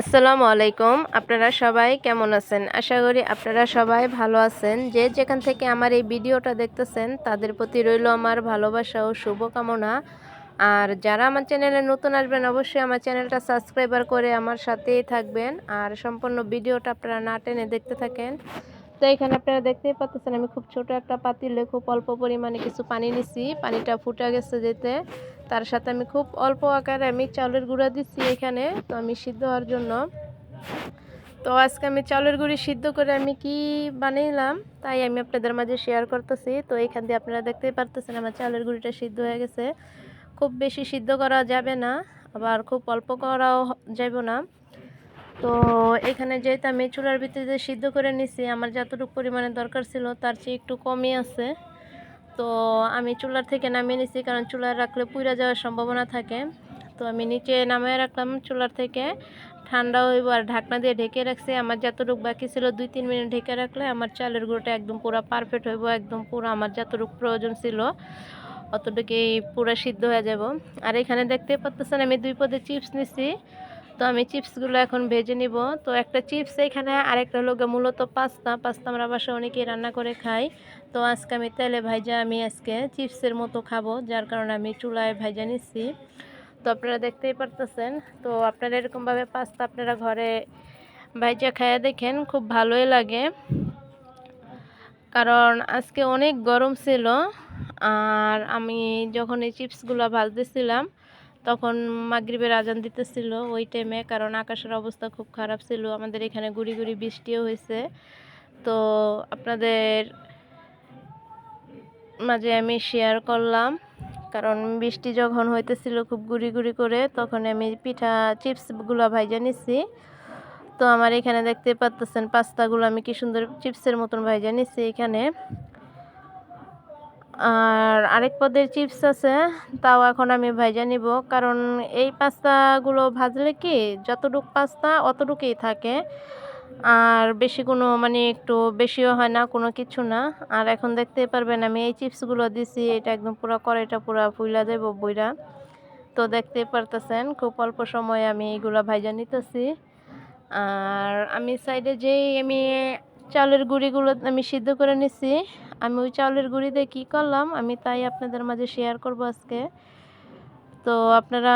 আসসালামু আলাইকুম। আপনারা সবাই কেমন আছেন? আশা করি আপনারা সবাই ভালো আছেন। যে যেখান থেকে আমার এই ভিডিওটা দেখতেছেন, তাদের প্রতি রইল আমার ভালোবাসা ও শুভকামনা। আর যারা আমার চ্যানেলে নতুন আসবেন, অবশ্যই আমার চ্যানেলটা সাবস্ক্রাইবার করে আমার সাথেই থাকবেন। আর সম্পূর্ণ ভিডিওটা আপনারা না টেনে দেখতে থাকেন। তো এখানে আপনারা দেখতেই পাচ্ছেন আমি খুব ছোট একটা পাতিলে খুব অল্প পরিমাণে কিছু পানি নিছি। পানিটা ফুটে গেছে যেতে। তার সাথে আমি খুব অল্প আকারে আমি চাউলের গুঁড়া দিচ্ছি এখানে, তো আমি সিদ্ধ হওয়ার জন্য। তো আজকে আমি চাউলের গুঁড়ি সিদ্ধ করে আমি কি বানাইলাম, তাই আমি আপনাদের মাঝে শেয়ার করতেছি। তো এখান দিয়ে আপনারা দেখতেই পারতেছেন আমার চাউলের গুঁড়িটা সিদ্ধ হয়ে গেছে। খুব বেশি সিদ্ধ করা যাবে না, আবার খুব অল্প করাও যাব না। তো এখানে যেহেতু আমি চুলার ভিত্তিতে সিদ্ধ করে নিছি, আমার যতটুকু পরিমাণে দরকার ছিল তার চেয়ে একটু কমই আছে। তো আমি চুলার থেকে নামিয়ে নিছি, কারণ চুলার রাখলে পুড়ে যাওয়ার সম্ভাবনা থাকে। তো আমি নিচে নামিয়ে রাখলাম চুলার থেকে। ঠান্ডা হইব আর ঢাকনা দিয়ে ঢেকে রাখছি। আমার যতটুকু বাকি ছিল দুই তিন মিনিট ঢেকে রাখলে আমার চালের গুঁড়োটা একদম পুরো পারফেক্ট হইব, একদম পুরো আমার যতটুকু প্রয়োজন ছিল, অতটুকুই পুরো সিদ্ধ হয়ে যাব। আর এখানে দেখতে পাচ্ছেন আমি দুই পদে চিপস নিছি। তো আমি চিপসগুলো এখন ভেজে নিব। তো একটা চিপস এখানে, আরেকটা হলো মূলত পাস্তা। পাস্তা আমরা বাসায় অনেকেই রান্না করে খাই। তো আজকে আমি তেলে ভাইজা, আমি আজকে চিপসের মতো খাব, যার কারণে আমি চুলায় ভাইজা নিচ্ছি তো আপনারা দেখতেই পারতেছেন। তো আপনারা এরকমভাবে পাস্তা আপনারা ঘরে ভাইজা খাইয়া দেখেন, খুব ভালোই লাগে। কারণ আজকে অনেক গরম ছিল, আর আমি যখন এই চিপসগুলো ভাজতেছিলাম তখন মাগরিবের আজান দিতেছিল ওই টাইমে কারণ আকাশের অবস্থা খুব খারাপ ছিল, আমাদের এখানে গুড়ি গুড়ি বৃষ্টিও হয়েছে। তো আপনাদের মাঝে আমি শেয়ার করলাম, কারণ বৃষ্টি যখন হইতেছিল খুব গুড়ি গুড়ি করে, তখন আমি পিঠা চিপসগুলো ভাইজা নিছি। তো আমার এখানে দেখতে পাচ্তেছেন পাস্তাগুলো আমি কি সুন্দর চিপসের মতন ভাইজা নিছি এখানে। আর আরেক পদের চিপস আছে, তাও এখন আমি ভাইজা নিব। কারণ এই পাস্তাগুলো ভাজলে কি যতটুক পাস্তা অতটুকুই থাকে। আর বেশি কোনো মানে একটু বেশিও হয় না, কোনো কিছু না। আর এখন দেখতেই পারবেন আমি এই চিপসগুলো দিছি, এটা একদম পুরো কড়াইটা পুরো ফুইলা দেব বইরা। তো দেখতেই পারতেছেন, খুব অল্প সময়ে আমি এইগুলো ভাইজা নিতেছি। আর আমি সাইডে যেই আমি চালের গুঁড়িগুলো আমি সিদ্ধ করে নিছি আমি ওই চাউলের গুঁড়ি দিয়ে কী করলাম, আমি তাই আপনাদের মাঝে শেয়ার করব আজকে। তো আপনারা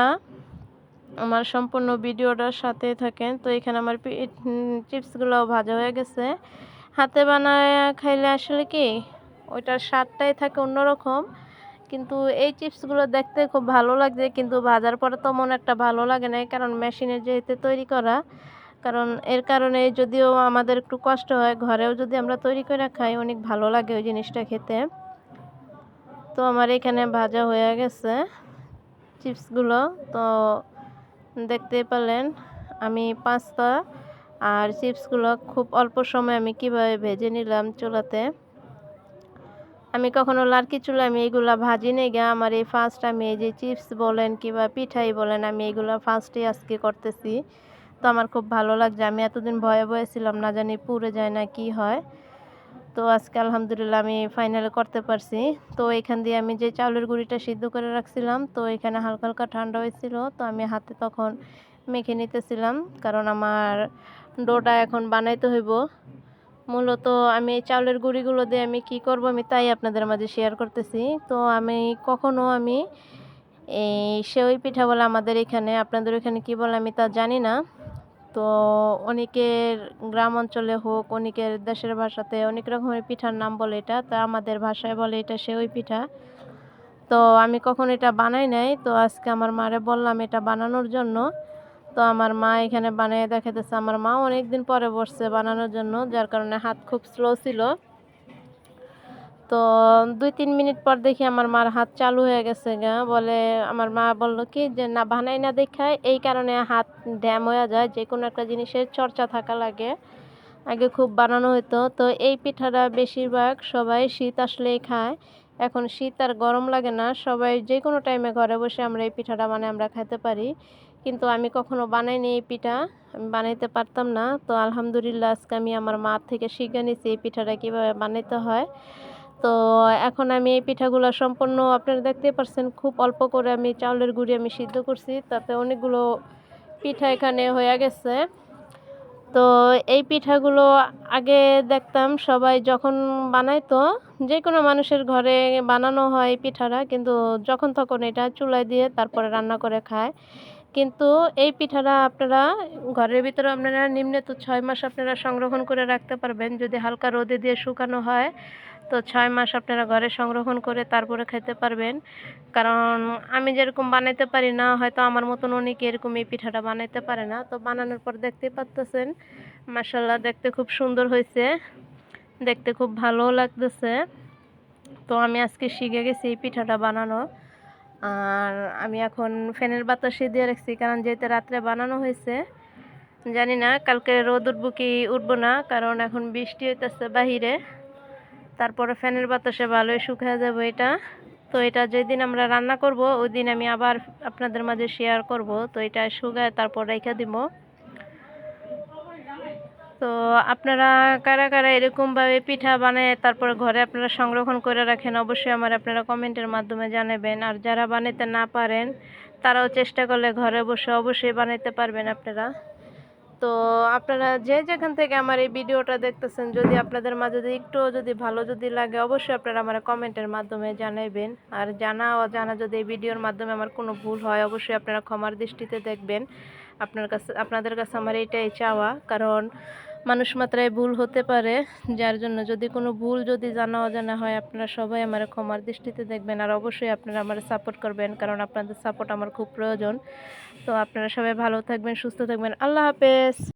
আমার সম্পূর্ণ ভিডিওটার সাথে থাকেন। তো এখানে আমার চিপসগুলো ভাজা হয়ে গেছে। হাতে বানায় খাইলে আসলে কি, ওইটার স্বাদটাই থাকে অন্যরকম। কিন্তু এই চিপসগুলো দেখতে খুব ভালো লাগছে, কিন্তু ভাজার পরে তেমন একটা ভালো লাগে না কারণ মেশিনে যেহেতু তৈরি করা কারণ এর কারণে যদিও আমাদের একটু কষ্ট হয়, ঘরেও যদি আমরা তৈরি করে খাই, অনেক ভালো লাগে ওই জিনিসটা খেতে। তো আমার এখানে ভাজা হয়ে গেছে চিপসগুলো। তো দেখতে পেলেন, আমি পাস্তা আর চিপসগুলো খুব অল্প সময় আমি কীভাবে ভেজে নিলাম চুলাতে। আমি কখনো লার্কি চুলা আমি এইগুলা ভাজি নেই গা, আমার এই ফার্স্ট আমি এই যে চিপস বলেন কিংবা পিঠাই বলেন, আমি এইগুলো ফার্স্টই আজকে করতেছি। তো আমার খুব ভালো লাগছে। আমি এতদিন ভয়ে ভয়ে ছিলাম, না জানি পুড়ে যায় না কি হয়। তো আজকে আলহামদুলিল্লাহ আমি ফাইনালে করতে পারছি। তো এখান দিয়ে আমি যে চাউলের গুঁড়িটা সিদ্ধ করে রাখছিলাম, তো এখানে হালকা হালকা ঠান্ডা হয়েছিল, তো আমি হাতে তখন মেখে নিতেছিলাম। কারণ আমার ডোটা এখন বানাইতে হইব। মূলত আমি এই চাউলের গুঁড়িগুলো দিয়ে আমি কি করব আমি তাই আপনাদের মাঝে শেয়ার করতেছি। তো আমি কখনো আমি এই সেওই পিঠা বলে আমাদের এখানে, আপনাদের এখানে কি বলে আমি তা জানি না। তো অনেকের গ্রাম অঞ্চলে হোক, অনেকের দেশের ভাষাতে অনেক রকমের পিঠার নাম বলে এটা। তা আমাদের ভাষায় বলে এটা সেওই পিঠা। তো আমি কখন এটা বানাই নাই। তো আজকে আমার মারে বললাম এটা বানানোর জন্য। তো আমার মা এখানে বানিয়ে দেখাতেছে আমার মা অনেক দিন পরে বসছে বানানোর জন্য, যার কারণে হাত খুব স্লো ছিল। তো দুই তিন মিনিট পর দেখি আমার মার হাত চালু হয়ে গেছে গা। বলে আমার মা বলল, কি যে না, বানাই না দেখায়। এই কারণে হাত ড্যাম হয়ে যায় যে কোনো একটা জিনিসের চর্চা থাকা লাগে। আগে খুব বানানো হতো তো এই পিঠাটা বেশিরভাগ সবাই শীত আসলেই খায়। এখন শীত আর গরম লাগে না। সবাই যে কোনো টাইমে ঘরে বসে আমরা এই পিঠাটা মানে আমরা খেতে পারি। কিন্তু আমি কখনো বানাইনি এই পিঠা। আমি বানাইতে পারতাম না। তো আলহামদুলিল্লাহ, আজকে আমি আমার মার থেকে শিখে নিছি এই পিঠাটা কীভাবে বানাইতে হয়। তো এখন আমি এই পিঠাগুলো সম্পূর্ণ আপনারা দেখতে পাচ্ছেন খুব অল্প করে আমি চাউলের গুঁড়ি আমি সিদ্ধ করছি, তাতে অনেকগুলো পিঠা এখানে হয়ে গেছে। তো এই পিঠাগুলো আগে দেখতাম সবাই যখন বানাইতো যে কোনো মানুষের ঘরে বানানো হয় পিঠাটা কিন্তু যখন তখন এটা চুলায় দিয়ে তারপরে রান্না করে খায়। কিন্তু এই পিঠাটা আপনারা ঘরের ভিতরে আপনারা নিম্নে তো ছয় মাস আপনারা সংরক্ষণ করে রাখতে পারবেন। যদি হালকা রোদে দিয়ে শুকানো হয়, তো ছয় মাস আপনারা ঘরে সংরক্ষণ করে তারপরে খেতে পারবেন। কারণ আমি যেরকম বানাইতে পারি না, হয়তো আমার মতন অনেকে এরকম এই পিঠাটা বানাইতে পারে না। তো বানানোর পর দেখতেই পারতেছেন মাসাল্লাহ দেখতে খুব সুন্দর হয়েছে, দেখতে খুব ভালো লাগতেছে। তো আমি আজকে শিখে গেছি এই পিঠাটা বানানো। আর আমি এখন ফ্যানের বাতাসে দিয়ে রাখছি, কারণ যেহেতু রাত্রে বানানো হয়েছে, জানি না, কালকে রোদ উঠবো কি উঠবো না, কারণ এখন বৃষ্টি হইতেছে বাহিরে, তারপরে ফ্যানের বাতাসে ভালোই শুকিয়ে যাব এটা। তো এটা যেদিন আমরা রান্না করব, ওই দিন আমি আবার আপনাদের মাঝে শেয়ার করব, তো এটা শুকায় তারপর রেখে দিব। তো আপনারা কারা কারা এরকমভাবে পিঠা বানায়, তারপর ঘরে আপনারা সংরক্ষণ করে রাখেন, অবশ্যই আমার আপনারা কমেন্টের মাধ্যমে জানাবেন। আর যারা বানাইতে না পারেন, তারাও চেষ্টা করলে ঘরে বসে অবশ্যই বানাইতে পারবেন আপনারা। তো আপনারা যে যেখান থেকে আমার এই ভিডিওটা দেখতেছেন, যদি আপনাদের মাঝে যদি একটু যদি ভালো যদি লাগে, অবশ্যই আপনারা আমার কমেন্টের মাধ্যমে জানাবেন আর জানা অজানা যদি এই ভিডিওর মাধ্যমে আমার কোনো ভুল হয়, অবশ্যই আপনারা ক্ষমার দৃষ্টিতে দেখবেন। আপনার কাছে, আপনাদের কাছে আমার এইটাই চাওয়া। কারণ মানুষ মাত্রায় ভুল হতে পারে, যার জন্য যদি কোনো ভুল যদি জানা অজানা হয়, আপনারা সবাই আমার ক্ষমার দৃষ্টিতে দেখবেন। আর অবশ্যই আপনারা আমার সাপোর্ট করবেন, কারণ আপনাদের সাপোর্ট আমার খুব প্রয়োজন। তো আপনারা সবাই ভালো থাকবেন, সুস্থ থাকবেন। আল্লাহ হাফেজ!